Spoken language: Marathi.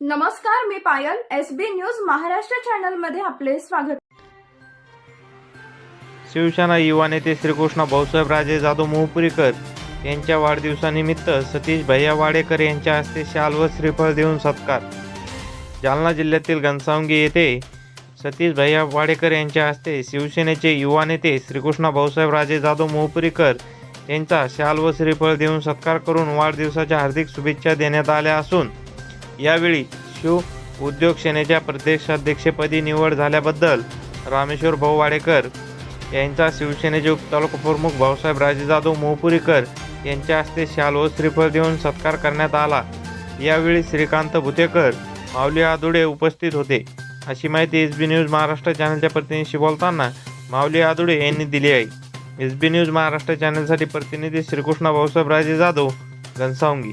नमस्कार मी Payal S B news Maharashtra चॅनलमध्ये आपले स्वागत. शिवसेना युवा नेते श्रीकृष्ण भाऊसाहेब राजे जाधव मोहपुरीकर यांच्या वाढदिवसानिमित्त सतीश भैया वाडेकर यांच्या हस्ते शाल व श्रीफळ देऊन सत्कार. जालना जिल्ह्यातील घनसावंगी येथे सतीश भैया वाडेकर यांच्या हस्ते शिवसेनेचे युवा नेते श्रीकृष्ण भाऊसाहेब राजे जाधव मोहपुरीकर यांचा शाल व श्रीफळ देऊन सत्कार करून वाढदिवसाच्या हार्दिक शुभेच्छा देण्यात आल्या असून यावेळी शिव उद्योग सेनेच्या प्रदेशाध्यक्षपदी निवड झाल्याबद्दल रामेश्वर भाऊ वाडेकर यांचा शिवसेनेचे उपतालुकाप्रमुख भाऊसाहेब राजे जाधव मोहपुरीकर यांच्या हस्ते शाल व श्रीफळ देऊन सत्कार करण्यात आला. यावेळी श्रीकांत भुतेकर माऊली आदुडे उपस्थित होते. अशी माहिती एस बी न्यूज महाराष्ट्र चॅनलच्या प्रतिनिधीशी बोलताना माऊली आदुडे यांनी दिली आहे. एस बी न्यूज महाराष्ट्र चॅनलसाठी प्रतिनिधी श्रीकृष्ण भाऊसाहेब राजे जाधव घनसावंगी.